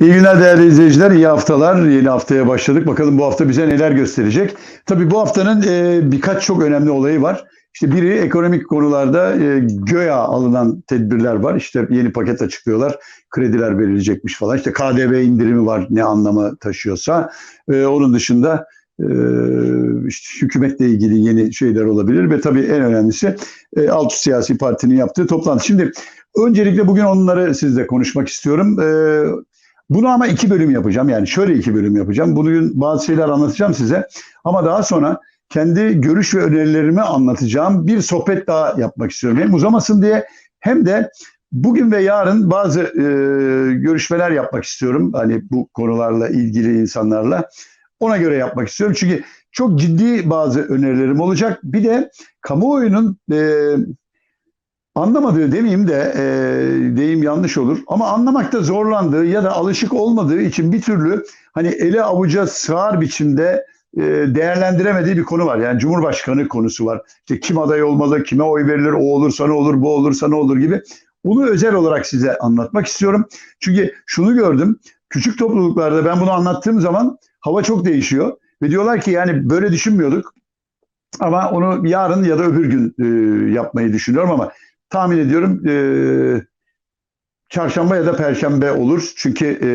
İyi günler değerli izleyiciler, iyi haftalar. Yeni haftaya başladık. Bakalım bu hafta bize neler gösterecek. Tabii bu haftanın e, birkaç çok önemli olayı var. İşte biri ekonomik konularda e, göya alınan tedbirler var. İşte yeni paket açıklıyorlar. Krediler verilecekmiş falan. İşte KDV indirimi var ne anlamı taşıyorsa. E, onun dışında e, işte hükümetle ilgili yeni şeyler olabilir ve tabii en önemlisi e, alt siyasi partinin yaptığı toplantı. Şimdi öncelikle bugün onları sizle konuşmak istiyorum. E, bunu ama iki bölüm yapacağım. Yani şöyle iki bölüm yapacağım. Bugün bazı şeyler anlatacağım size. Ama daha sonra kendi görüş ve önerilerimi anlatacağım. Bir sohbet daha yapmak istiyorum. Hem uzamasın diye hem de bugün ve yarın bazı e, görüşmeler yapmak istiyorum. Hani bu konularla ilgili insanlarla. Ona göre yapmak istiyorum. Çünkü çok ciddi bazı önerilerim olacak. Bir de kamuoyunun e, anlamadığı demeyeyim de e, deyim yanlış olur ama anlamakta zorlandığı ya da alışık olmadığı için bir türlü hani ele avuca sığar biçimde e, değerlendiremediği bir konu var. Yani Cumhurbaşkanı konusu var. İşte kim aday olmalı, kime oy verilir, o olursa ne olur, bu olursa ne olur gibi. Bunu özel olarak size anlatmak istiyorum. Çünkü şunu gördüm. Küçük topluluklarda ben bunu anlattığım zaman hava çok değişiyor. Ve diyorlar ki yani böyle düşünmüyorduk. Ama onu yarın ya da öbür gün e, yapmayı düşünüyorum ama tahmin ediyorum e, çarşamba ya da perşembe olur. Çünkü e,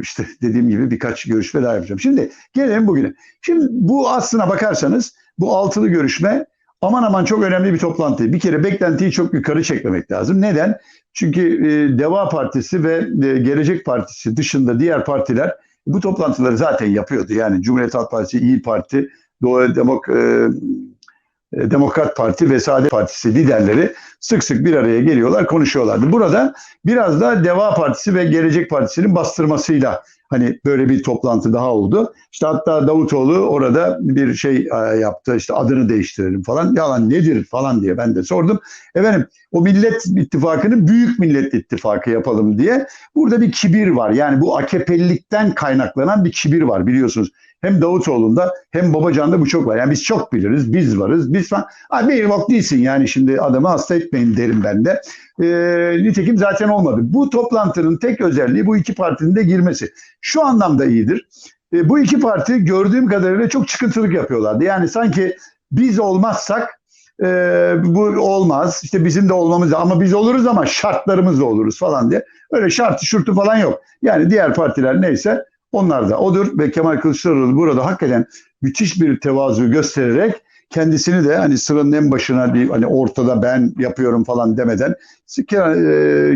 işte dediğim gibi birkaç görüşme daha yapacağım. Şimdi gelelim bugüne. Şimdi bu aslına bakarsanız bu altılı görüşme aman aman çok önemli bir toplantı. Bir kere beklentiyi çok yukarı çekmemek lazım. Neden? Çünkü e, Deva Partisi ve e, Gelecek Partisi dışında diğer partiler bu toplantıları zaten yapıyordu. Yani Cumhuriyet Halk Partisi, İyi Parti, Doğu Demok e, Demokrat Parti ve Saadet Partisi liderleri sık sık bir araya geliyorlar, konuşuyorlardı. Burada biraz da Deva Partisi ve Gelecek Partisi'nin bastırmasıyla hani böyle bir toplantı daha oldu. İşte hatta Davutoğlu orada bir şey yaptı. İşte adını değiştirelim falan. Yalan nedir falan diye ben de sordum. Efendim o Millet İttifakı'nı Büyük Millet İttifakı yapalım diye. Burada bir kibir var. Yani bu AKP'lilikten kaynaklanan bir kibir var biliyorsunuz. Hem Davutoğlu'nda hem Babacan'da bu çok var. Yani biz çok biliriz, biz varız, biz falan. Ha, bir bak değilsin yani şimdi adamı hasta etmeyin derim ben de. E, nitekim zaten olmadı. Bu toplantının tek özelliği bu iki partinin de girmesi. Şu anlamda iyidir. E, bu iki parti gördüğüm kadarıyla çok çıkıntılık yapıyorlardı. Yani sanki biz olmazsak e, bu olmaz. İşte bizim de olmamız ama biz oluruz ama şartlarımızla oluruz falan diye. Öyle şartı şurtu falan yok. Yani diğer partiler neyse onlar da odur ve Kemal Kılıçdaroğlu burada hakikaten müthiş bir tevazu göstererek kendisini de hani sıranın en başına bir hani ortada ben yapıyorum falan demeden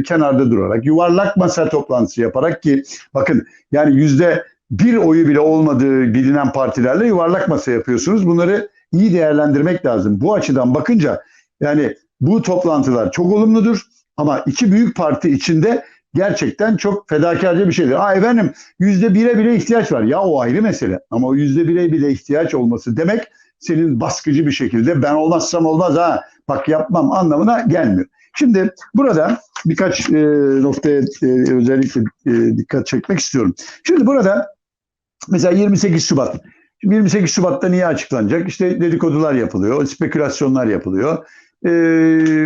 kenarda durarak yuvarlak masa toplantısı yaparak ki bakın yani yüzde bir oyu bile olmadığı bilinen partilerle yuvarlak masa yapıyorsunuz. Bunları iyi değerlendirmek lazım. Bu açıdan bakınca yani bu toplantılar çok olumludur ama iki büyük parti içinde gerçekten çok fedakarca bir şeydir. Aa efendim yüzde bire bile ihtiyaç var. Ya o ayrı mesele. Ama o yüzde bire bile ihtiyaç olması demek senin baskıcı bir şekilde ben olmazsam olmaz ha bak yapmam anlamına gelmiyor. Şimdi burada birkaç e, noktaya e, özellikle e, dikkat çekmek istiyorum. Şimdi burada mesela 28 Şubat. Şimdi 28 Şubat'ta niye açıklanacak? İşte dedikodular yapılıyor, spekülasyonlar yapılıyor. Ee,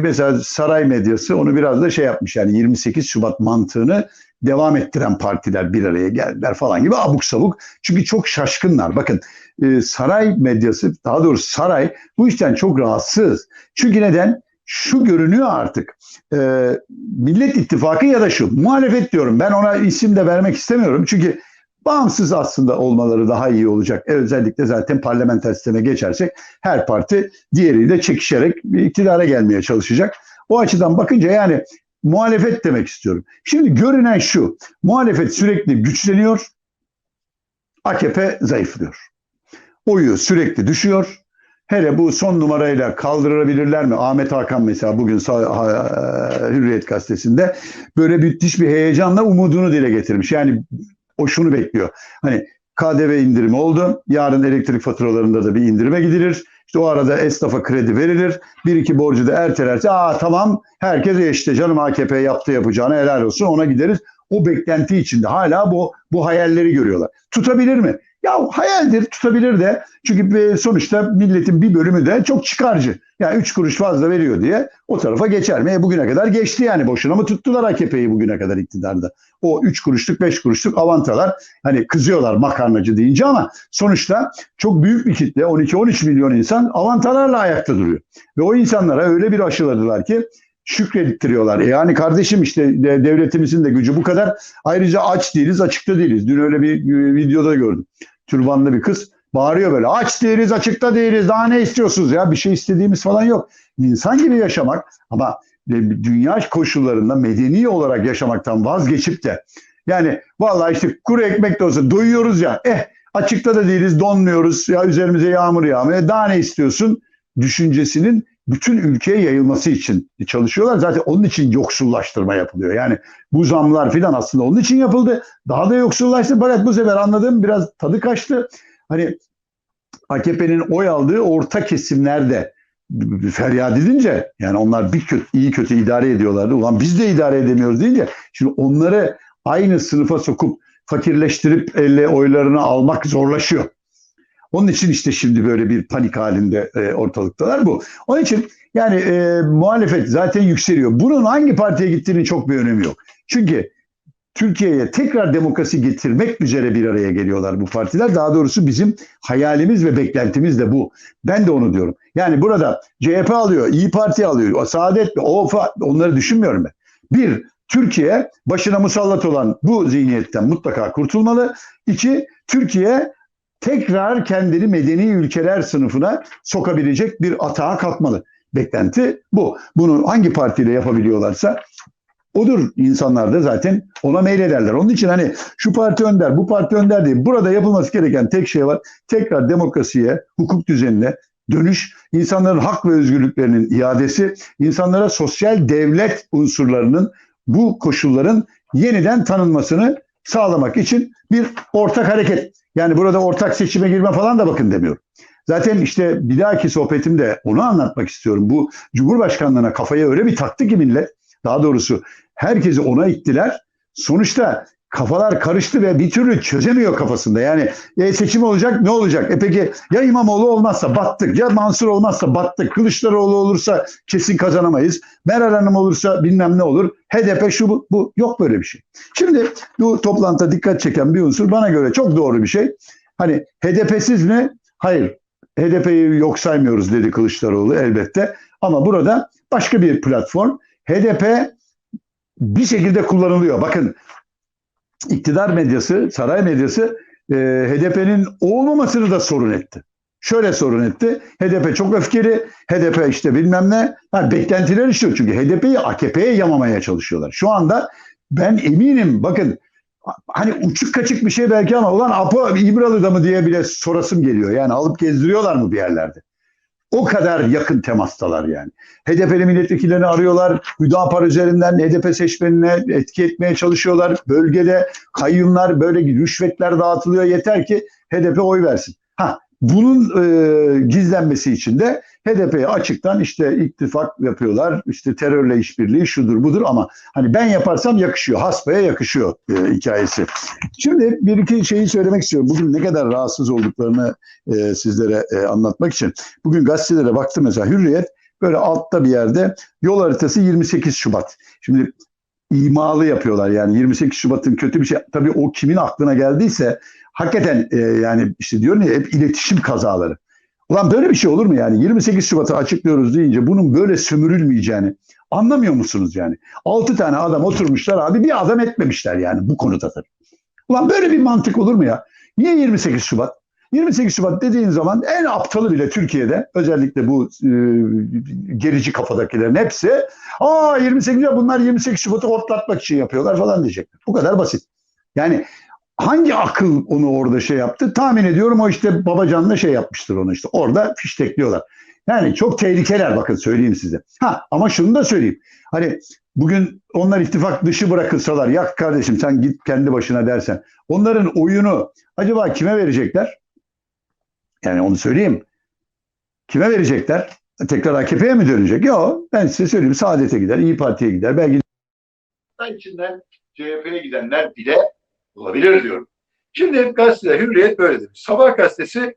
mesela saray medyası onu biraz da şey yapmış yani 28 Şubat mantığını devam ettiren partiler bir araya geldiler falan gibi abuk sabuk. Çünkü çok şaşkınlar. Bakın e, saray medyası daha doğrusu saray bu işten çok rahatsız. Çünkü neden? Şu görünüyor artık. E, Millet İttifakı ya da şu. Muhalefet diyorum. Ben ona isim de vermek istemiyorum. Çünkü bağımsız aslında olmaları daha iyi olacak. E, özellikle zaten parlamenter sisteme geçersek her parti diğeriyle çekişerek iktidara gelmeye çalışacak. O açıdan bakınca yani muhalefet demek istiyorum. Şimdi görünen şu. Muhalefet sürekli güçleniyor. AKP zayıflıyor. Oyu sürekli düşüyor. Hele bu son numarayla kaldırabilirler mi? Ahmet Hakan mesela bugün Hürriyet gazetesinde böyle müthiş bir heyecanla umudunu dile getirmiş. Yani o şunu bekliyor. Hani KDV indirimi oldu. Yarın elektrik faturalarında da bir indirime gidilir. İşte o arada esnafa kredi verilir. Bir iki borcu da ertelerse aa tamam herkes işte canım AKP yaptı yapacağını helal olsun ona gideriz. O beklenti içinde hala bu bu hayalleri görüyorlar. Tutabilir mi? Ya hayaldir tutabilir de çünkü e, sonuçta milletin bir bölümü de çok çıkarcı. Yani 3 kuruş fazla veriyor diye o tarafa geçer mi? E, bugüne kadar geçti yani boşuna mı tuttular AKP'yi bugüne kadar iktidarda? O 3 kuruşluk 5 kuruşluk avantalar hani kızıyorlar makarnacı deyince ama sonuçta çok büyük bir kitle 12-13 milyon insan avantalarla ayakta duruyor. Ve o insanlara öyle bir aşıladılar ki şükrettiriyorlar. E yani kardeşim işte de- devletimizin de gücü bu kadar. Ayrıca aç değiliz, açıkta değiliz. Dün öyle bir e, videoda gördüm. Türbanlı bir kız bağırıyor böyle. Aç değiliz, açıkta değiliz. Daha ne istiyorsunuz ya? Bir şey istediğimiz falan yok. İnsan gibi yaşamak ama dünya koşullarında medeni olarak yaşamaktan vazgeçip de yani vallahi işte kuru ekmek de olsa doyuyoruz ya. Eh açıkta da değiliz, donmuyoruz. Ya üzerimize yağmur yağmıyor. E, Daha ne istiyorsun? Düşüncesinin bütün ülkeye yayılması için çalışıyorlar. Zaten onun için yoksullaştırma yapılıyor. Yani bu zamlar filan aslında onun için yapıldı. Daha da yoksullaştı. Fakat bu sefer anladığım biraz tadı kaçtı. Hani AKP'nin oy aldığı orta kesimlerde feryat edince yani onlar bir kötü, iyi kötü idare ediyorlardı. Ulan biz de idare edemiyoruz deyince şimdi onları aynı sınıfa sokup fakirleştirip elle oylarını almak zorlaşıyor. Onun için işte şimdi böyle bir panik halinde e, ortalıktalar bu. Onun için yani e, muhalefet zaten yükseliyor. Bunun hangi partiye gittiğinin çok bir önemi yok. Çünkü Türkiye'ye tekrar demokrasi getirmek üzere bir araya geliyorlar bu partiler. Daha doğrusu bizim hayalimiz ve beklentimiz de bu. Ben de onu diyorum. Yani burada CHP alıyor, İyi Parti alıyor, Saadet, o onları düşünmüyorum ben. Bir, Türkiye başına musallat olan bu zihniyetten mutlaka kurtulmalı. İki, Türkiye tekrar kendini medeni ülkeler sınıfına sokabilecek bir atağa kalkmalı. Beklenti bu. Bunu hangi partiyle yapabiliyorlarsa odur. İnsanlar da zaten ona meylederler. Onun için hani şu parti önder, bu parti önder diye burada yapılması gereken tek şey var. Tekrar demokrasiye, hukuk düzenine dönüş, insanların hak ve özgürlüklerinin iadesi, insanlara sosyal devlet unsurlarının bu koşulların yeniden tanınmasını sağlamak için bir ortak hareket. Yani burada ortak seçime girme falan da bakın demiyorum. Zaten işte bir dahaki sohbetimde onu anlatmak istiyorum. Bu Cumhurbaşkanlığına kafaya öyle bir taktı ki millet. Daha doğrusu herkesi ona ittiler. Sonuçta kafalar karıştı ve bir türlü çözemiyor kafasında. Yani e, seçim olacak ne olacak? E peki ya İmamoğlu olmazsa battık, ya Mansur olmazsa battık, Kılıçdaroğlu olursa kesin kazanamayız, Meral Hanım olursa bilmem ne olur, HDP şu bu, bu yok böyle bir şey. Şimdi bu toplantıda dikkat çeken bir unsur bana göre çok doğru bir şey. Hani HDP'siz mi? Hayır. HDP'yi yok saymıyoruz dedi Kılıçdaroğlu elbette. Ama burada başka bir platform. HDP bir şekilde kullanılıyor. Bakın iktidar medyası, saray medyası e, HDP'nin olmamasını da sorun etti. Şöyle sorun etti. HDP çok öfkeli. HDP işte bilmem ne. Ha, beklentiler işiyor. Çünkü HDP'yi AKP'ye yamamaya çalışıyorlar. Şu anda ben eminim bakın hani uçuk kaçık bir şey belki ama ulan Apo İbralı'da mı diye bile sorasım geliyor. Yani alıp gezdiriyorlar mı bir yerlerde? O kadar yakın temastalar yani. HDP'li milletvekillerini arıyorlar. Hüdapar üzerinden HDP seçmenine etki etmeye çalışıyorlar. Bölgede kayyumlar böyle rüşvetler dağıtılıyor. Yeter ki HDP oy versin. Ha bunun e, gizlenmesi için de HDP'ye açıktan işte ittifak yapıyorlar. İşte terörle işbirliği şudur budur ama hani ben yaparsam yakışıyor. Hasbaya yakışıyor e, hikayesi. Şimdi bir iki şeyi söylemek istiyorum. Bugün ne kadar rahatsız olduklarını e, sizlere e, anlatmak için. Bugün gazetelere baktım mesela Hürriyet böyle altta bir yerde yol haritası 28 Şubat. Şimdi imalı yapıyorlar yani 28 Şubat'ın kötü bir şey. Tabii o kimin aklına geldiyse hakikaten e, yani işte diyorum ya hep iletişim kazaları. Ulan böyle bir şey olur mu yani? 28 Şubat'ı açıklıyoruz deyince bunun böyle sömürülmeyeceğini anlamıyor musunuz yani? 6 tane adam oturmuşlar abi bir adam etmemişler yani bu konuda tabii. Ulan böyle bir mantık olur mu ya? Niye 28 Şubat? 28 Şubat dediğin zaman en aptalı bile Türkiye'de özellikle bu e, gerici kafadakilerin hepsi aa 28 Şubat bunlar 28 Şubat'ı hortlatmak için yapıyorlar falan diyecekler. Bu kadar basit. Yani hangi akıl onu orada şey yaptı? Tahmin ediyorum o işte Babacan'la şey yapmıştır onu işte. Orada fiştekliyorlar. Yani çok tehlikeler bakın söyleyeyim size. Ha ama şunu da söyleyeyim. Hani bugün onlar ittifak dışı bırakılsalar ya kardeşim sen git kendi başına dersen onların oyunu acaba kime verecekler? Yani onu söyleyeyim. Kime verecekler? Tekrar AKP'ye mi dönecek? Yok ben size söyleyeyim Saadet'e gider, İyi Parti'ye gider. Belki içinden CHP'ye gidenler bile olabilir diyorum. Şimdi gazeteler Hürriyet böyle demiş. Sabah gazetesi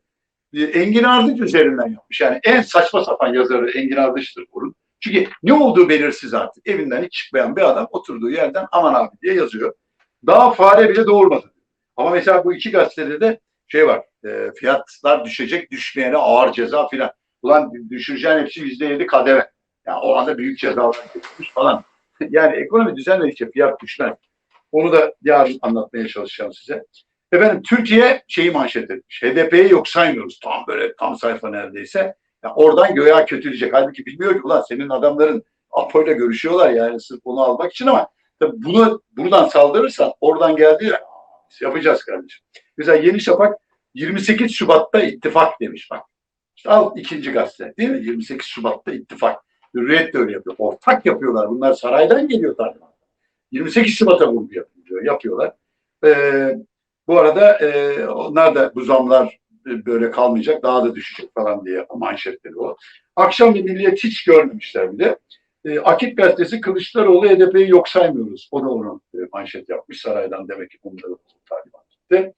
e, Engin Ardıç üzerinden yapmış. Yani en saçma sapan yazarı Engin Ardıç'tır bunun. Çünkü ne olduğu belirsiz artık. Evinden hiç çıkmayan bir adam oturduğu yerden aman abi diye yazıyor. Daha fare bile doğurmadı. Ama mesela bu iki gazetede de şey var. E, fiyatlar düşecek, düşmeyene ağır ceza filan. Ulan düşüreceğin hepsi yüzde yedi kademe. Yani o anda büyük cezalar falan. yani ekonomi düzenledikçe fiyat düşmez. Onu da yarın anlatmaya çalışacağım size. Efendim Türkiye şeyi manşet etmiş. HDP'yi yok saymıyoruz. Tam böyle tam sayfa neredeyse. Ya oradan göğe kötüleyecek. Halbuki bilmiyor ki ulan senin adamların Apo'yla görüşüyorlar yani sırf onu almak için ama tabii bunu buradan saldırırsan oradan geldi ya yapacağız kardeşim. Mesela Yeni Şafak 28 Şubat'ta ittifak demiş bak. İşte al ikinci gazete değil mi? 28 Şubat'ta ittifak. Hürriyet de öyle yapıyor. Ortak yapıyorlar. Bunlar saraydan geliyor Taliban. 28 Şubat'a vurgu yapıyor, yapıyorlar. Ee, bu arada e, onlar da bu zamlar e, böyle kalmayacak, daha da düşecek falan diye manşetleri o. Akşam bir milliyet hiç görmemişler bile. E, Akit gazetesi Kılıçdaroğlu HDP'yi yok saymıyoruz. O da onu e, manşet yapmış saraydan demek ki bunları Taliban gitti.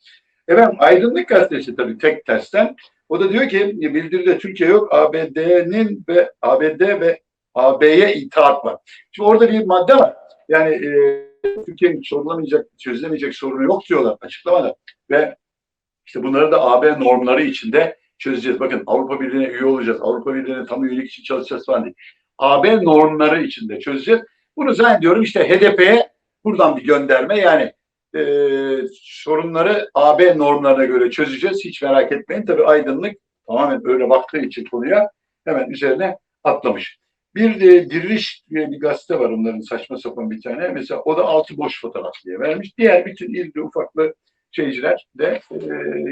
Efendim Aydınlık gazetesi tabii tek tersten. O da diyor ki bildiride Türkiye yok ABD'nin ve ABD ve AB'ye itaat var. Şimdi orada bir madde var. Yani e, Türkiye'nin sorulamayacak, çözülemeyecek sorunu yok diyorlar açıklamada. Ve işte bunları da AB normları içinde çözeceğiz. Bakın Avrupa Birliği'ne üye olacağız. Avrupa Birliği'ne tam üyelik için çalışacağız falan değil. AB normları içinde çözeceğiz. Bunu zannediyorum işte HDP'ye buradan bir gönderme yani e, sorunları AB normlarına göre çözeceğiz. Hiç merak etmeyin. Tabii aydınlık tamamen öyle baktığı için konuya hemen üzerine atlamış. Bir de Diriliş diye bir gazete var onların saçma sapan bir tane. Mesela o da altı boş fotoğraf diye vermiş. Diğer bütün ilgili ufaklı şeyciler de e,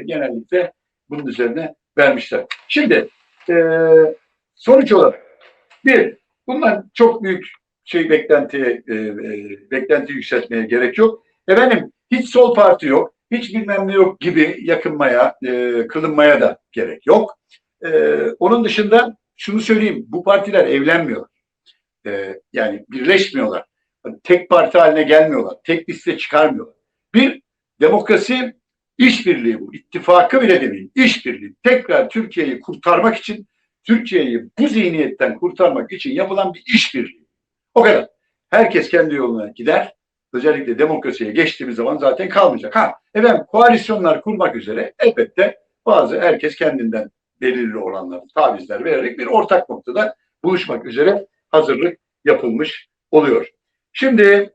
genellikle bunun üzerine vermişler. Şimdi e, sonuç olarak bir, bundan çok büyük şey beklenti e, e, beklenti yükseltmeye gerek yok. Efendim hiç sol parti yok, hiç bilmem ne yok gibi yakınmaya, e, kılınmaya da gerek yok. E, onun dışında şunu söyleyeyim, bu partiler evlenmiyor. E, yani birleşmiyorlar. Tek parti haline gelmiyorlar. Tek liste çıkarmıyorlar. Bir, demokrasi işbirliği bu. İttifakı bile demeyin. İşbirliği. Tekrar Türkiye'yi kurtarmak için, Türkiye'yi bu zihniyetten kurtarmak için yapılan bir işbirliği. O kadar. Herkes kendi yoluna gider. Özellikle demokrasiye geçtiğimiz zaman zaten kalmayacak. Ha, efendim koalisyonlar kurmak üzere elbette bazı herkes kendinden belirli oranlar, tavizler vererek bir ortak noktada buluşmak üzere hazırlık yapılmış oluyor. Şimdi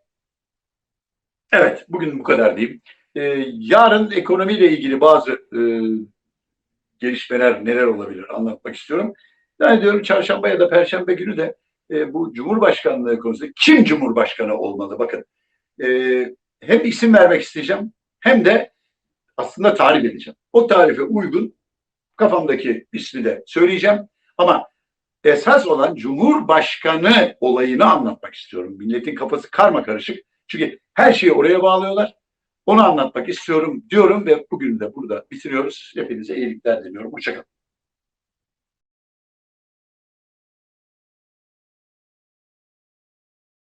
evet bugün bu kadar diyeyim. Ee, yarın ekonomiyle ilgili bazı e, gelişmeler neler olabilir anlatmak istiyorum. Yani diyorum çarşamba ya da perşembe günü de e, bu Cumhurbaşkanlığı konusunda kim Cumhurbaşkanı olmalı bakın. E, hem isim vermek isteyeceğim hem de aslında tarif edeceğim. O tarife uygun kafamdaki ismi de söyleyeceğim ama esas olan Cumhurbaşkanı olayını anlatmak istiyorum. Milletin kafası karma karışık. Çünkü her şeyi oraya bağlıyorlar. Onu anlatmak istiyorum diyorum ve bugün de burada bitiriyoruz. Hepinize iyilikler diliyorum. Hoşçakalın.